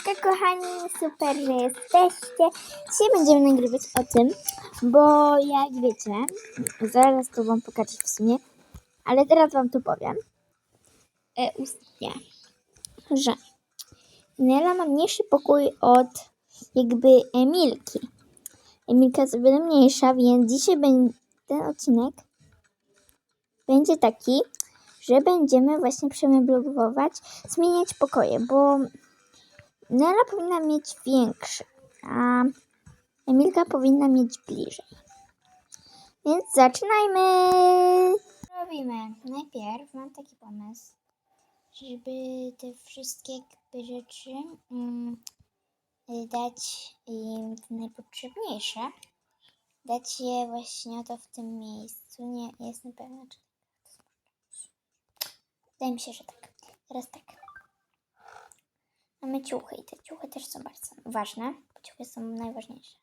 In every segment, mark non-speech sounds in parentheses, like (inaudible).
Siemaneczka kochani, super, że jesteście. Dzisiaj będziemy nagrywać o tym, bo jak wiecie, zaraz to wam pokażę w sumie, ale teraz wam to powiem. E, ustnie, że Nela ma mniejszy pokój od jakby Emilki. Emilka jest o wiele mniejsza, więc dzisiaj ten odcinek będzie taki, że będziemy właśnie przemeblować, zmieniać pokoje, bo Nela powinna mieć większy, a Emilka powinna mieć bliżej. Więc zaczynajmy! Robimy. Najpierw mam taki pomysł, żeby te wszystkie rzeczy y, dać im najpotrzebniejsze. Dać je właśnie oto w tym miejscu. Nie jestem pewna, czy Wydaje mi się, że tak. Teraz tak. Mamy ciuchy i te ciuchy też są bardzo ważne. Bo ciuchy są najważniejsze.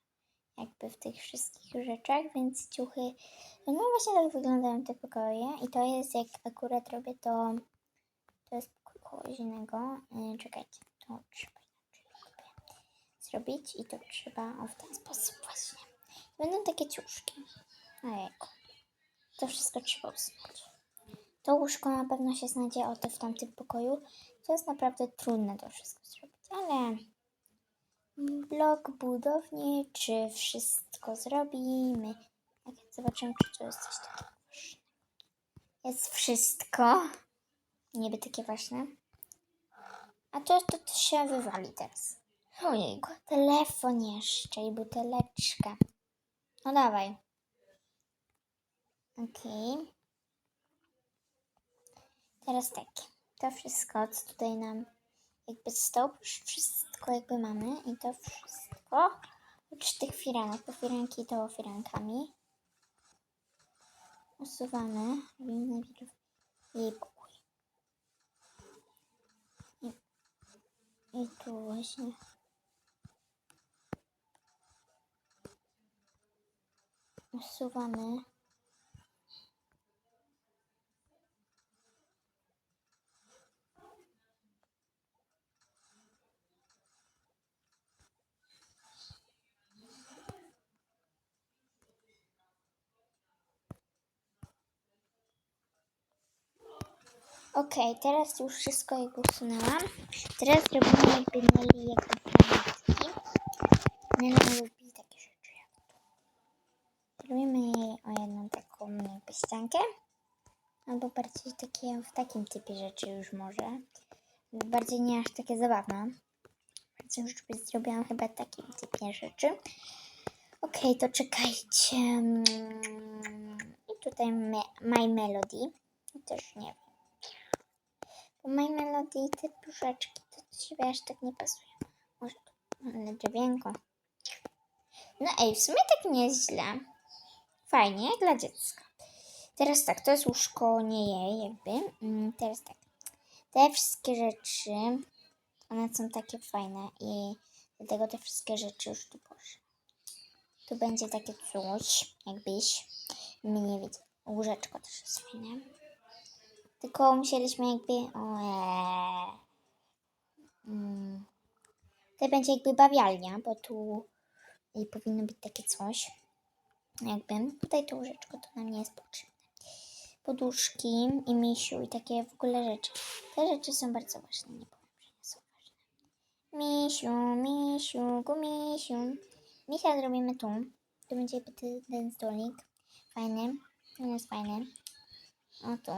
Jakby w tych wszystkich rzeczach, więc ciuchy. No właśnie tak wyglądają te pokoje. I to jest jak akurat robię to. To jest pokój kołoźnego. Yy, czekajcie, to trzeba inaczej zrobić i to trzeba o w ten sposób właśnie. Będą takie ciuszki. Ojejku. To wszystko trzeba usunąć. To łóżko na pewno się znajdzie o to w tamtym pokoju. To jest naprawdę trudne to wszystko zrobić, ale blok budowniczy wszystko zrobimy. Jak zobaczymy, czy to jest coś takiego ważnego. Jest wszystko. Niby takie ważne. A to, to, to się wywali teraz. Ojejku, telefon jeszcze i buteleczka. No dawaj. Okej. Teraz tak, to wszystko, co tutaj nam jakby stop, już wszystko jakby mamy i to wszystko, oprócz tych firanek, bo firanki to firankami, usuwamy, robimy najpierw jej pokój. I, I tu właśnie. Usuwamy Okej, teraz już wszystko jakby usunęłam. Teraz robimy jakby Nelly jakby pamiątki. Nelly lubi takie rzeczy jak to. Robimy jej o jedną taką jakby ściankę. Albo bardziej takie w takim typie rzeczy już może. Bardziej nie aż takie zabawne. Więc już by zrobiłam chyba takim typie rzeczy. Okej, to czekajcie. Mm, I tutaj My Melody. Też nie wiem. Bo My Melody i te puszeczki to do siebie aż tak nie pasują. Może ale drewienko. No ej, w sumie tak nie jest źle. Fajnie, dla dziecka. Teraz tak, to jest łóżko nie jej jakby. Mm, teraz tak. Te wszystkie rzeczy, one są takie fajne i dlatego te wszystkie rzeczy już tu poszły. Tu będzie takie coś, jakbyś my nie wiedział. Łóżeczko też jest fajne. Tylko musieliśmy jakby. O, eee. mm. To będzie jakby bawialnia, bo tu i powinno być takie coś. Jakby. Tutaj to łóżeczko to nam nie jest potrzebne. Poduszki i misiu i takie w ogóle rzeczy. Te rzeczy są bardzo ważne, nie powiem, że nie są ważne. Misiu, misiu, gumisiu. Misia zrobimy tu. Tu będzie ten stolik. Fajny. On jest fajny. O tu.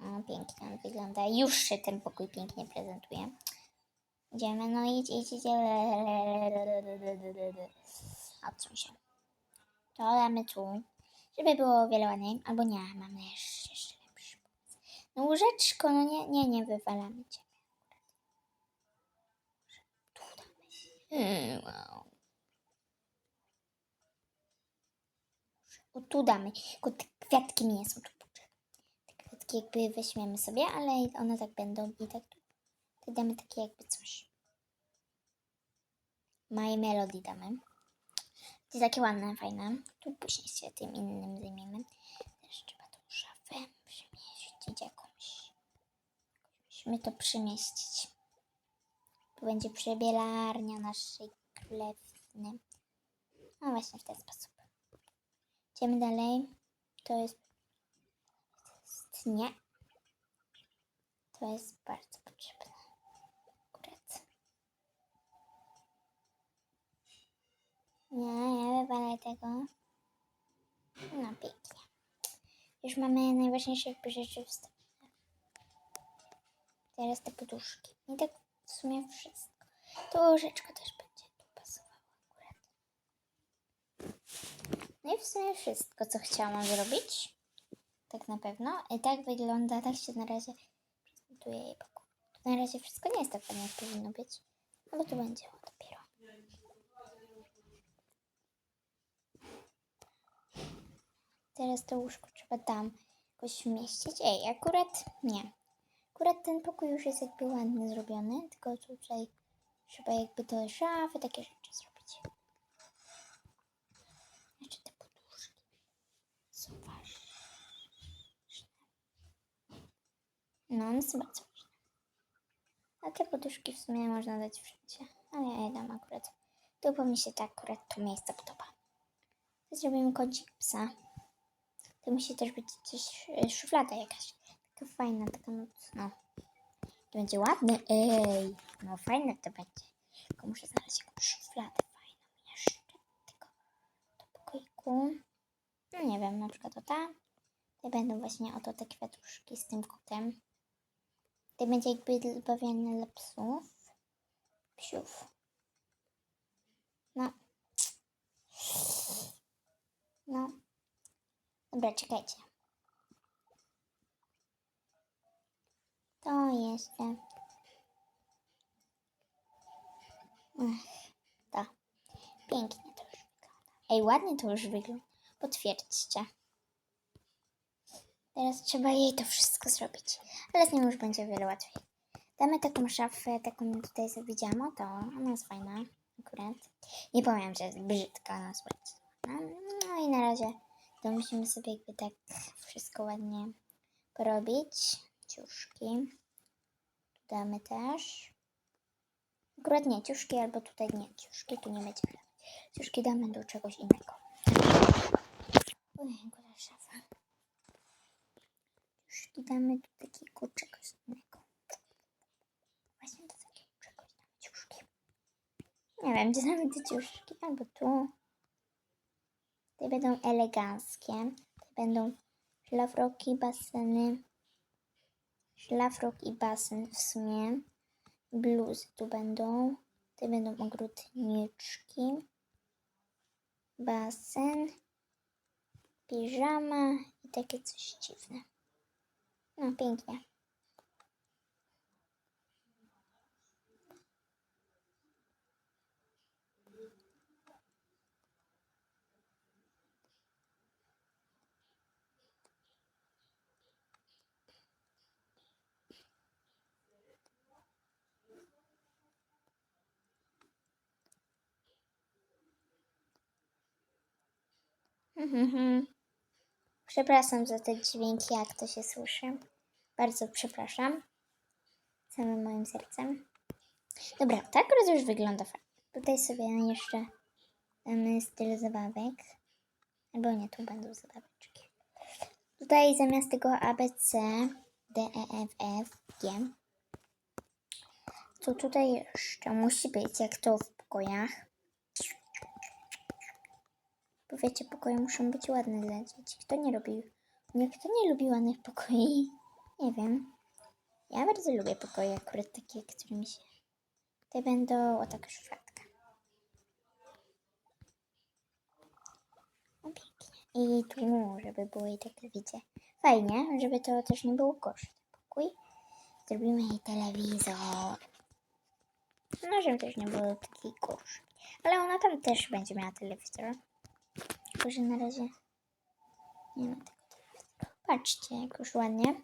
O, pięknie on wygląda. Już się ten pokój pięknie prezentuje. Idziemy, no idź, idź, idź. Odsuń się. To damy tu, żeby było wiele ładniej. Albo nie, mamy jeszcze, jeszcze lepszy. No łóżeczko, no nie, nie, nie wywalamy cię. Tu damy. Mm, wow. O, tu damy. Tylko te kwiatki mi nie są tu kwiatki jakby weźmiemy sobie, ale one tak będą i tak tu. Tu damy takie jakby coś. My Melody damy. To takie ładne, fajne. Tu później się tym innym zajmiemy. Też trzeba tą szafę przemieścić jakąś. Musimy to przemieścić. To będzie przebielarnia naszej królewny. No właśnie w ten sposób. Idziemy dalej. To jest... Nie. To jest bardzo potrzebne. Akurat. Nie, nie wywalaj tego. No pięknie. Już mamy najważniejsze rzeczy wstawione. Teraz te poduszki. I tak w sumie wszystko. To łóżeczko też będzie tu pasowało akurat. No i w sumie wszystko, co chciałam zrobić. Tak na pewno. I tak wygląda, tak się na razie prezentuje jej pokój. Tu na razie wszystko nie jest tak fajnie, jak powinno być. No bo tu będzie dopiero. Teraz to łóżko trzeba tam jakoś umieścić. Ej, akurat nie. Akurat ten pokój już jest jakby ładnie zrobiony, tylko tutaj trzeba jakby te szafy, takie rzeczy zrobić. Jeszcze te poduszki są ważne. No, one są bardzo ważne. A te poduszki w sumie można dać wszędzie. Ale ja je dam akurat. Tu, bo mi się tak akurat to miejsce podoba. Zrobimy kącik psa. To musi też być coś, e, szuflada jakaś. Taka fajna, taka no, no. To będzie ładny. Ej, no fajne to będzie. Tylko muszę znaleźć jakąś szufladę fajną jeszcze. Tylko do pokoiku. No nie wiem, na przykład o ta. Tutaj będą właśnie oto te kwiatuszki z tym kotem. Tutaj będzie jakby bawienne dla psów. Psiów. No. No. Dobra, czekajcie. To jeszcze. Ech, to. Pięknie to już wygląda. Ej, ładnie to już wygląda. Potwierdźcie. Teraz trzeba jej to wszystko zrobić. Ale z nią już będzie o wiele łatwiej. Damy taką szafę, taką tutaj widziałam. O, to ona jest fajna akurat. Nie powiem, że jest brzydka, ona jest ładna. No i na razie to musimy sobie jakby tak wszystko ładnie porobić. Ciuszki. Damy też. Akurat nie ciuszki, albo tutaj nie ciuszki, tu nie będziemy. Ciuszki damy do czegoś innego. Ojej, góra szafa. Ciuszki damy do takiego czegoś innego. Właśnie do takiego czegoś damy ciuszki. Nie wiem, gdzie damy te ciuszki, albo tu. Te będą eleganckie. Te będą szlafroki, baseny. Szlafrok i basen w sumie. Bluzy tu będą. Te będą ogrodniczki. Basen. Piżama i takie coś dziwne. No pięknie. Mhm. Przepraszam za te dźwięki, jak to się słyszy. Bardzo przepraszam. Całym moim sercem. Dobra, tak akurat już wygląda fajnie. Tutaj sobie jeszcze damy styl zabawek. Albo nie, tu będą zabaweczki. Tutaj zamiast tego ABC, D, E, F, F, G, to tutaj jeszcze musi być, jak to w pokojach. Wiecie, pokoje muszą być ładne dla dzieci. Kto nie lubi, nie, kto nie lubi ładnych pokoi? (laughs) Nie wiem. Ja bardzo lubię pokoje, akurat takie, które mi się... Tutaj będą o taka szufladka. O, pięknie. I tu, żeby było i tak, wiecie, fajnie, żeby to też nie było gorsze. ten Pokój. Zrobimy jej telewizor. No, żeby też nie było taki gorszy. Ale ona tam też będzie miała telewizor. Tylko, że na razie nie ma tego. Patrzcie, jak już ładnie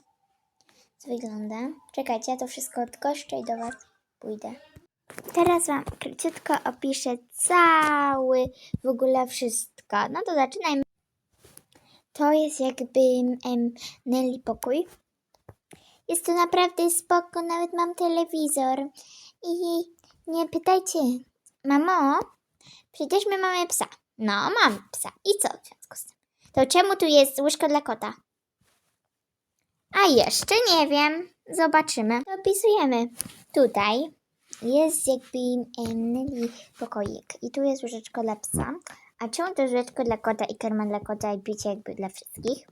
to wygląda. Czekajcie, ja to wszystko odkoszczę i do Was pójdę. Teraz Wam króciutko opiszę cały, w ogóle wszystko. No to zaczynajmy. To jest jakby em, Nelly pokój. Jest to naprawdę spoko, nawet mam telewizor. I Nie pytajcie. Mamo, przecież my mamy psa. No, mam psa. I co w związku z tym? To czemu tu jest łóżko dla kota? A jeszcze nie wiem. Zobaczymy. Dopisujemy. Tutaj jest jakby em, pokoik. I tu jest łóżeczko dla psa. A czemu to łóżeczko dla kota i karma dla kota i picie jakby dla wszystkich?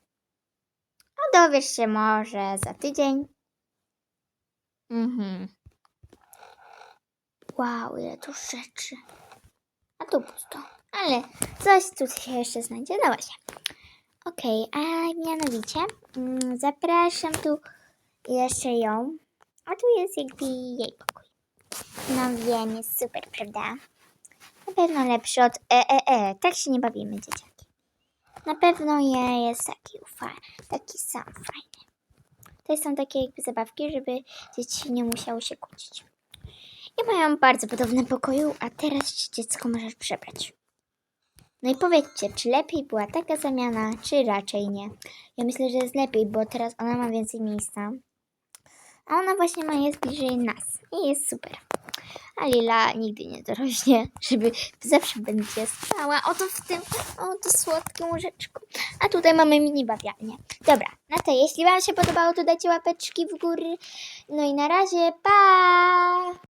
No dowiesz się może za tydzień. Mhm. Wow, ile tu rzeczy. A tu pusto. Ale coś tu się jeszcze znajdzie. No właśnie. Okej, a mianowicie mm, zapraszam tu jeszcze ją. A tu jest jakby jej pokój. No wiem, jest super, prawda? Na pewno lepszy od e, e, e. Tak się nie bawimy, dzieciaki. Na pewno je jest taki ufa, taki sam fajny. To są takie jakby zabawki, żeby dzieci nie musiały się kłócić. I mają bardzo podobne pokoju, a teraz dziecko możesz przebrać. No i powiedzcie, czy lepiej była taka zamiana, czy raczej nie? Ja myślę, że jest lepiej, bo teraz ona ma więcej miejsca. A ona właśnie ma jest bliżej nas. I jest super. A Lila nigdy nie dorośnie, (laughs) żeby zawsze będzie spała. Oto w tym, oto słodkim łóżeczku. A tutaj mamy mini bawialnię. Dobra, no to jeśli Wam się podobało, to dajcie łapeczki w górę. No i na razie, pa!